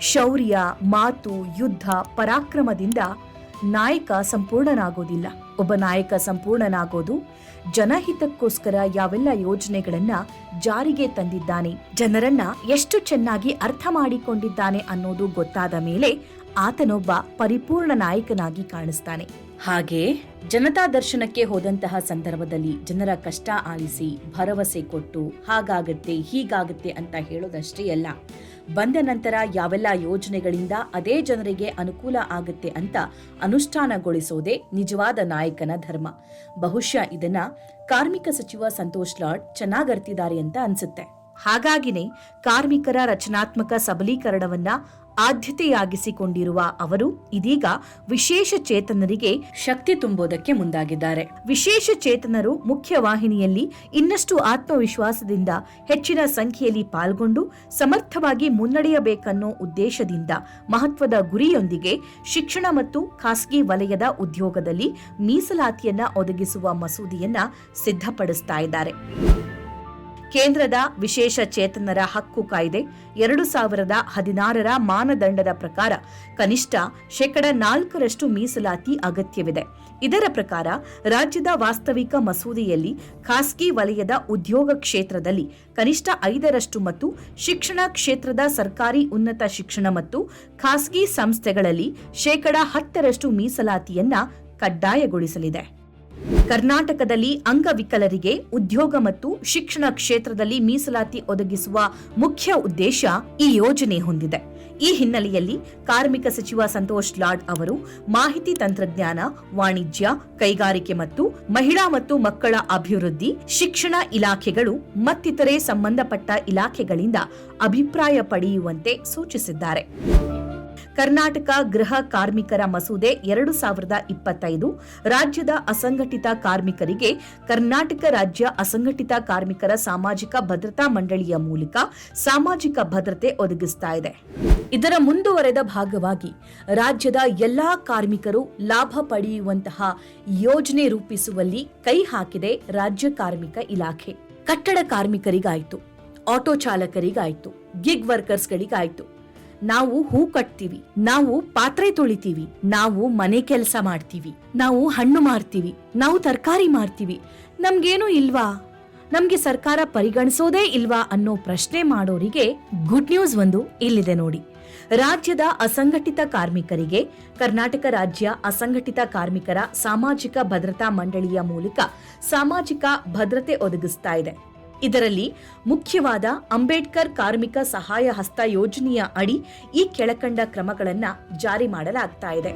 ಶೌರ್ಯ, ಮಾತು, ಯುದ್ಧ, ಪರಾಕ್ರಮದಿಂದ ನಾಯಕ ಸಂಪೂರ್ಣನಾಗೋದಿಲ್ಲ. ಒಬ್ಬ ನಾಯಕ ಸಂಪೂರ್ಣನಾಗೋದು ಜನಹಿತಕ್ಕೋಸ್ಕರ ಯಾವೆಲ್ಲ ಯೋಜನೆಗಳನ್ನ ಜಾರಿಗೆ ತಂದಿದ್ದಾನೆ, ಜನರನ್ನ ಎಷ್ಟು ಚೆನ್ನಾಗಿ ಅರ್ಥ ಮಾಡಿಕೊಂಡಿದ್ದಾನೆ ಅನ್ನೋದು ಗೊತ್ತಾದ ಮೇಲೆ ಆತನೊಬ್ಬ ಪರಿಪೂರ್ಣ ನಾಯಕನಾಗಿ ಕಾಣಿಸ್ತಾನೆ. ಹಾಗೆ ಜನತಾ ದರ್ಶನಕ್ಕೆ ಹೋದಂತಹ ಸಂದರ್ಭದಲ್ಲಿ ಜನರ ಕಷ್ಟ ಆಲಿಸಿ ಭರವಸೆ ಕೊಟ್ಟು ಹಾಗಾಗತ್ತೆ ಹೀಗಾಗತ್ತೆ ಅಂತ ಹೇಳೋದಷ್ಟೇ ಅಲ್ಲ ಬಂದ ನಂತರ ಯಾವೆಲ್ಲ ಯೋಜನೆಗಳಿಂದ ಅದೇ ಜನರಿಗೆ ಅನುಕೂಲ ಆಗುತ್ತೆ ಅಂತ ಅನುಷ್ಠಾನಗೊಳಿಸೋದೇ ನಿಜವಾದ ನಾಯಕನ ಧರ್ಮ. ಬಹುಶಃ ಇದನ್ನ ಕಾರ್ಮಿಕ ಸಚಿವ ಸಂತೋಷ್ ಲಾಡ್ ಚೆನ್ನಾಗರ್ತಿದ್ದಾರೆ ಅಂತ ಅನ್ಸುತ್ತೆ. ಹಾಗಾಗಿನೇ ಕಾರ್ಮಿಕರ ರಚನಾತ್ಮಕ ಸಬಲೀಕರಣವನ್ನ ಆದ್ಯತೆಯಾಗಿಸಿಕೊಂಡಿರುವ ಅವರು ಇದೀಗ ವಿಶೇಷ ಚೇತನರಿಗೆ ಶಕ್ತಿ ತುಂಬೋದಕ್ಕೆ ಮುಂದಾಗಿದ್ದಾರೆ. ವಿಶೇಷ ಚೇತನರು ಮುಖ್ಯವಾಹಿನಿಯಲ್ಲಿ ಇನ್ನಷ್ಟು ಆತ್ಮವಿಶ್ವಾಸದಿಂದ ಹೆಚ್ಚಿನ ಸಂಖ್ಯೆಯಲ್ಲಿ ಪಾಲ್ಗೊಂಡು ಸಮರ್ಥವಾಗಿ ಮುನ್ನಡೆಯಬೇಕನ್ನೋ ಉದ್ದೇಶದಿಂದ ಮಹತ್ವದ ಗುರಿಯೊಂದಿಗೆ ಶಿಕ್ಷಣ ಮತ್ತು ಖಾಸಗಿ ವಲಯದ ಉದ್ಯೋಗದಲ್ಲಿ ಮೀಸಲಾತಿಯನ್ನ ಒದಗಿಸುವ ಮಸೂದೆಯನ್ನ ಸಿದ್ಧಪಡಿಸ್ತಾ ಇದ್ದಾರೆ. ಕೇಂದ್ರದ ವಿಶೇಷ ಚೇತನರ ಹಕ್ಕು ಕಾಯ್ದೆ ಎರಡು ಸಾವಿರದ ಹದಿನಾರರ ಮಾನದಂಡದ ಪ್ರಕಾರ ಕನಿಷ್ಠ ಶೇಕಡ ನಾಲ್ಕರಷ್ಟು ಮೀಸಲಾತಿ ಅಗತ್ಯವಿದೆ. ಇದರ ಪ್ರಕಾರ ರಾಜ್ಯದ ವಾಸ್ತವಿಕ ಮಸೂದೆಯಲ್ಲಿ ಖಾಸಗಿ ವಲಯದ ಉದ್ಯೋಗ ಕ್ಷೇತ್ರದಲ್ಲಿ ಕನಿಷ್ಠ ಐದರಷ್ಟು ಮತ್ತು ಶಿಕ್ಷಣ ಕ್ಷೇತ್ರದ ಸರ್ಕಾರಿ ಉನ್ನತ ಶಿಕ್ಷಣ ಮತ್ತು ಖಾಸಗಿ ಸಂಸ್ಥೆಗಳಲ್ಲಿ ಶೇಕಡ ಹತ್ತರಷ್ಟು ಮೀಸಲಾತಿಯನ್ನ ಕಡ್ಡಾಯಗೊಳಿಸಲಿದೆ. ಕರ್ನಾಟಕದಲ್ಲಿ ಅಂಗವಿಕಲರಿಗೆ ಉದ್ಯೋಗ ಮತ್ತು ಶಿಕ್ಷಣ ಕ್ಷೇತ್ರದಲ್ಲಿ ಮೀಸಲಾತಿ ಒದಗಿಸುವ ಮುಖ್ಯ ಉದ್ದೇಶ ಈ ಯೋಜನೆ ಹೊಂದಿದೆ. ಈ ಹಿನ್ನೆಲೆಯಲ್ಲಿ ಕಾರ್ಮಿಕ ಸಚಿವ ಸಂತೋಷ್ ಲಾಡ್ ಅವರು ಮಾಹಿತಿ ತಂತ್ರಜ್ಞಾನ, ವಾಣಿಜ್ಯ, ಕೈಗಾರಿಕೆ ಮತ್ತು ಮಹಿಳಾ ಮತ್ತು ಮಕ್ಕಳ ಅಭಿವೃದ್ಧಿ, ಶಿಕ್ಷಣ ಇಲಾಖೆಗಳು ಮತ್ತಿತರೆ ಸಂಬಂಧಪಟ್ಟ ಇಲಾಖೆಗಳಿಂದ ಅಭಿಪ್ರಾಯ ಪಡೆಯುವಂತೆ ಸೂಚಿಸಿದ್ದಾರೆ. ಕರ್ನಾಟಕ ಗೃಹ ಕಾರ್ಮಿಕರ ಮಸೂದೆ ಎರಡು ಸಾವಿರದ ಇಪ್ಪತ್ತೈದು, ರಾಜ್ಯದ ಅಸಂಘಟಿತ ಕಾರ್ಮಿಕರಿಗೆ ಕರ್ನಾಟಕ ರಾಜ್ಯ ಅಸಂಘಟಿತ ಕಾರ್ಮಿಕರ ಸಾಮಾಜಿಕ ಭದ್ರತಾ ಮಂಡಳಿಯ ಮೂಲಕ ಸಾಮಾಜಿಕ ಭದ್ರತೆ ಒದಗಿಸ್ತಾ ಇದೆ. ಇದರ ಮುಂದುವರೆದ ಭಾಗವಾಗಿ ರಾಜ್ಯದ ಎಲ್ಲಾ ಕಾರ್ಮಿಕರು ಲಾಭ ಪಡೆಯುವಂತಹ ಯೋಜನೆ ರೂಪಿಸುವಲ್ಲಿ ಕೈ ಹಾಕಿದೆ ರಾಜ್ಯ ಕಾರ್ಮಿಕ ಇಲಾಖೆ. ಕಟ್ಟಡ ಕಾರ್ಮಿಕರಿಗಾಯ್ತು, ಆಟೋ ಚಾಲಕರಿಗಾಯ್ತು ಗಿಗ್ ವರ್ಕರ್ಸ್ಗಳಿಗಾಯ್ತು ನಾವು ಹೂ ಕಟ್ತೀವಿ, ನಾವು ಪಾತ್ರೆ ತೊಳಿತೀವಿ, ನಾವು ಮನೆ ಕೆಲಸ ಮಾಡ್ತೀವಿ, ನಾವು ಹಣ್ಣು ಮಾರ್ತೀವಿ, ನಾವು ತರಕಾರಿ ಮಾರ್ತೀವಿ. ನಮ್ಗೇನು ಇಲ್ವಾ? ನಮ್ಗೆ ಸರ್ಕಾರ ಪರಿಗಣಿಸೋದೇ ಇಲ್ವಾ ಅನ್ನೋ ಪ್ರಶ್ನೆ ಮಾಡೋರಿಗೆ ಗುಡ್ ನ್ಯೂಸ್ ಒಂದು ಇಲ್ಲಿದೆ ನೋಡಿ. ರಾಜ್ಯದ ಅಸಂಘಟಿತ ಕಾರ್ಮಿಕರಿಗೆ, ಕರ್ನಾಟಕ ರಾಜ್ಯ ಅಸಂಘಟಿತ ಕಾರ್ಮಿಕರ ಸಾಮಾಜಿಕ ಭದ್ರತಾ ಮಂಡಳಿಯ ಮೂಲಕ ಸಾಮಾಜಿಕ ಭದ್ರತೆ ಒದಗಿಸ್ತಾ ಇದೆ. ಇದರಲ್ಲಿ ಮುಖ್ಯವಾದ ಅಂಬೇಡ್ಕರ್ ಕಾರ್ಮಿಕ ಸಹಾಯ ಹಸ್ತ ಯೋಜನೆಯ ಅಡಿ ಈ ಕೆಳಕಂಡ ಕ್ರಮಗಳನ್ನು ಜಾರಿ ಮಾಡಲಾಗ್ತಾ ಇದೆ.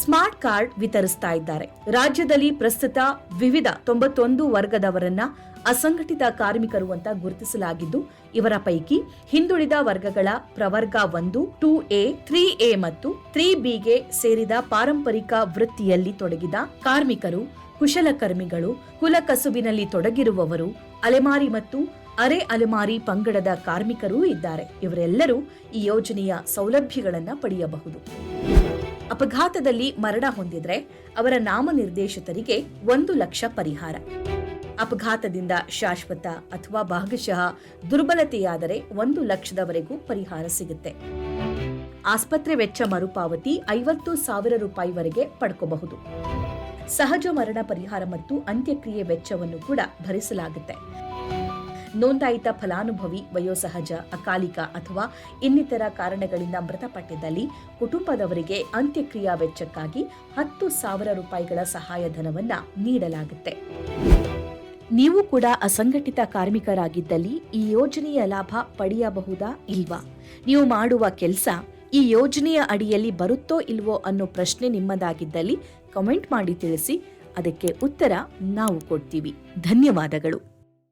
ಸ್ಮಾರ್ಟ್ ಕಾರ್ಡ್ ವಿತರಿಸ್ತಾ ಇದ್ದಾರೆ. ರಾಜ್ಯದಲ್ಲಿ ಪ್ರಸ್ತುತ ವಿವಿಧ ತೊಂಬತ್ತೊಂದು ವರ್ಗದವರನ್ನ ಅಸಂಘಟಿತ ಕಾರ್ಮಿಕರು ಅಂತ ಗುರುತಿಸಲಾಗಿದ್ದು, ಇವರ ಪೈಕಿ ಹಿಂದುಳಿದ ವರ್ಗಗಳ ಪ್ರವರ್ಗ ಒಂದು, ಟೂ ಎ, ತ್ರೀ ಎ ಮತ್ತು ತ್ರೀ ಬಿಗೆ ಸೇರಿದ ಪಾರಂಪರಿಕ ವೃತ್ತಿಯಲ್ಲಿ ತೊಡಗಿದ ಕಾರ್ಮಿಕರು ಕುಶಲಕರ್ಮಿಗಳು ಕುಲಕಸುಬಿನಲ್ಲಿ ತೊಡಗಿರುವವರು, ಅಲೆಮಾರಿ ಮತ್ತು ಅರೆ ಅಲೆಮಾರಿ ಪಂಗಡದ ಕಾರ್ಮಿಕರೂ ಇದ್ದಾರೆ. ಇವರೆಲ್ಲರೂ ಈ ಯೋಜನೆಯ ಸೌಲಭ್ಯಗಳನ್ನು ಪಡೆಯಬಹುದು. ಅಪಘಾತದಲ್ಲಿ ಮರಣ ಹೊಂದಿದ್ರೆ ಅವರ ನಾಮನಿರ್ದೇಶಿತರಿಗೆ ಒಂದು ಲಕ್ಷ ಪರಿಹಾರ. ಅಪಘಾತದಿಂದ ಶಾಶ್ವತ ಅಥವಾ ಭಾಗಶಃ ದುರ್ಬಲತೆಯಾದರೆ ಒಂದು ಲಕ್ಷದವರೆಗೂ ಪರಿಹಾರ ಸಿಗುತ್ತೆ. ಆಸ್ಪತ್ರೆ ವೆಚ್ಚ ಮರುಪಾವತಿ ಐವತ್ತು ಸಾವಿರ ರೂಪಾಯಿವರೆಗೆ ಪಡ್ಕೋಬಹುದು. ಸಹಜ ಮರಣ ಪರಿಹಾರ ಮತ್ತು ಅಂತ್ಯಕ್ರಿಯೆ ವೆಚ್ಚವನ್ನು ಕೂಡ ಭರಿಸಲಾಗುತ್ತೆ. ನೋಂದಾಯಿತ ಫಲಾನುಭವಿ, ವಯೋಸಹಜ, ಅಕಾಲಿಕ ಅಥವಾ ಇನ್ನಿತರ ಕಾರಣಗಳಿಂದ ಮೃತಪಟ್ಟಿದ್ದಲ್ಲಿ ಕುಟುಂಬದವರಿಗೆ ಅಂತ್ಯಕ್ರಿಯಾ ವೆಚ್ಚಕ್ಕಾಗಿ ಹತ್ತು ಸಾವಿರ ರೂಪಾಯಿಗಳ ಸಹಾಯಧನವನ್ನ ನೀಡಲಾಗುತ್ತೆ. ನೀವು ಕೂಡ ಅಸಂಘಟಿತ ಕಾರ್ಮಿಕರಾಗಿದ್ದಲ್ಲಿ ಈ ಯೋಜನೆಯ ಲಾಭ ಪಡೆಯಬಹುದಾ ಇಲ್ವಾ? ನೀವು ಮಾಡುವ ಕೆಲಸ ಈ ಯೋಜನೆಯ ಅಡಿಯಲ್ಲಿ ಬರುತ್ತೋ ಇಲ್ವೋ ಅನ್ನೋ ಪ್ರಶ್ನೆ ನಿಮ್ಮದಾಗಿದ್ದಲ್ಲಿ ಕಮೆಂಟ್ ಮಾಡಿ ತಿಳಿಸಿ ಅದಕ್ಕೆ ಉತ್ತರ ನಾವು ಕೊಡ್ತೀವಿ. ಧನ್ಯವಾದಗಳು.